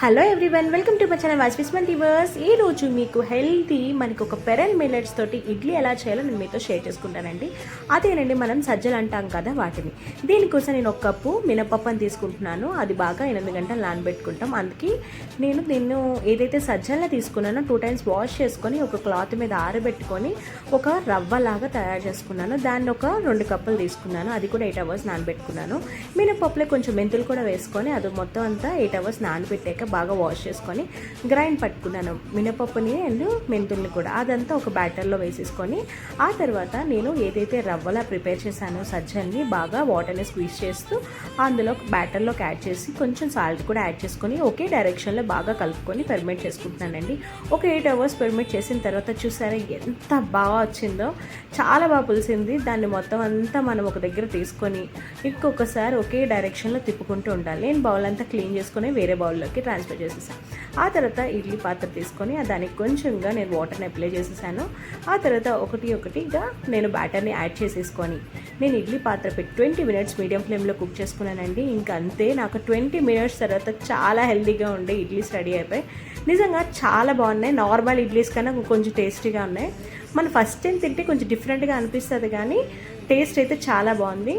Hello everyone welcome to my channel వాజ్పిస్మన్ టీవర్స్ ఈ రోజు మీకు హెల్తీ మనకు ఒక పెరల్ మిల్లెట్స్ తోటి ఇడ్లీ ఎలా చేయాలో నేను మీతో షేర్ చేసుకుంటానండి. అదేనండి మనం సజ్జలు అంటాం కదా వాటిని. దీనికోసం నేను ఒక కప్పు మినపప్పని తీసుకుంటున్నాను. అది బాగా ఎనిమిది గంటలు నానబెట్టుకుంటాం. అందుకే నేను నిన్ను ఏదైతే సజ్జల్ని తీసుకున్నానో టూ టైమ్స్ వాష్ చేసుకొని ఒక క్లాత్ మీద ఆరబెట్టుకొని ఒక రవ్వలాగా తయారు చేసుకున్నాను. దాన్ని ఒక రెండు కప్పులు తీసుకున్నాను. అది కూడా ఎయిట్ అవర్స్ నానబెట్టుకున్నాను. మినపప్పులో కొంచెం మెంతులు కూడా వేసుకొని అది మొత్తం అంతా ఎయిట్ అవర్స్ నానబెట్టాక బాగా వాష్ చేసుకొని గ్రైండ్ పట్టుకున్నాను. మినపప్పుని అండ్ మెంతుల్ని కూడా. అదంతా ఒక బ్యాటర్లో వేసేసుకొని ఆ తర్వాత నేను ఏదైతే రవ్వలా ప్రిపేర్ చేశానో సజ్జల్ని బాగా వాటర్ని స్క్వీజ్ చేస్తూ అందులో బ్యాటర్లోకి యాడ్ చేసి కొంచెం సాల్ట్ కూడా యాడ్ చేసుకొని ఒకే డైరెక్షన్లో బాగా కలుపుకొని ఫెర్మెంట్ చేసుకుంటున్నానండి. ఒక ఎయిట్ అవర్స్ ఫెర్మెంట్ చేసిన తర్వాత చూసారా ఎంత బాగా వచ్చిందో. చాలా బాగా పులిసింది. దాన్ని మొత్తం అంతా మనం ఒక దగ్గర తీసుకొని ఇంకొకసారి ఒకే డైరెక్షన్లో తిప్పుకుంటూ ఉండాలి. నేను బౌల్ అంతా క్లీన్ చేసుకొని వేరే బౌల్లోకి ట్రాన్స్ఫర్ చేసేసాను. ఆ తర్వాత ఇడ్లీ పాత్ర తీసుకొని దానికి కొంచెంగా నేను వాటర్ని అప్లై చేసేసాను. ఆ తర్వాత ఒకటి ఒకటిగా నేను బ్యాటర్ని యాడ్ చేసేసుకొని నేను ఇడ్లీ పాత్ర పెట్టి ట్వంటీ మినిట్స్ మీడియం ఫ్లేమ్లో కుక్ చేసుకున్నానండి. ఇంకా అంతే నాకు ట్వంటీ మినిట్స్ తర్వాత చాలా హెల్దీగా ఉండే ఇడ్లీస్ రెడీ అయిపోయి నిజంగా చాలా బాగున్నాయి. నార్మల్ ఇడ్లీస్ కన్నా కొంచెం టేస్టీగా ఉన్నాయి. మనం ఫస్ట్ టైం తింటే కొంచెం డిఫరెంట్గా అనిపిస్తుంది కానీ టేస్ట్ అయితే చాలా బాగుంది.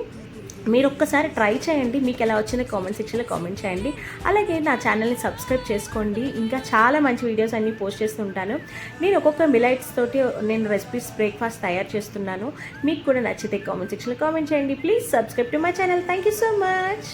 మీరు ఒక్కసారి ట్రై చేయండి. మీకు ఎలా వచ్చిందో కామెంట్ సెక్షన్లో కామెంట్ చేయండి. అలాగే నా ఛానల్ని సబ్స్క్రైబ్ చేసుకోండి. ఇంకా చాలా మంచి వీడియోస్ అన్నీ పోస్ట్ చేస్తుంటాను. నేను ఒక్కొక్క మిలైట్స్ తోటి నేను రెసిపీస్ బ్రేక్ఫాస్ట్ తయారు చేస్తున్నాను. మీకు కూడా నచ్చితే కామెంట్ సెక్షన్లో కామెంట్ చేయండి. Please subscribe to my channel thank you so much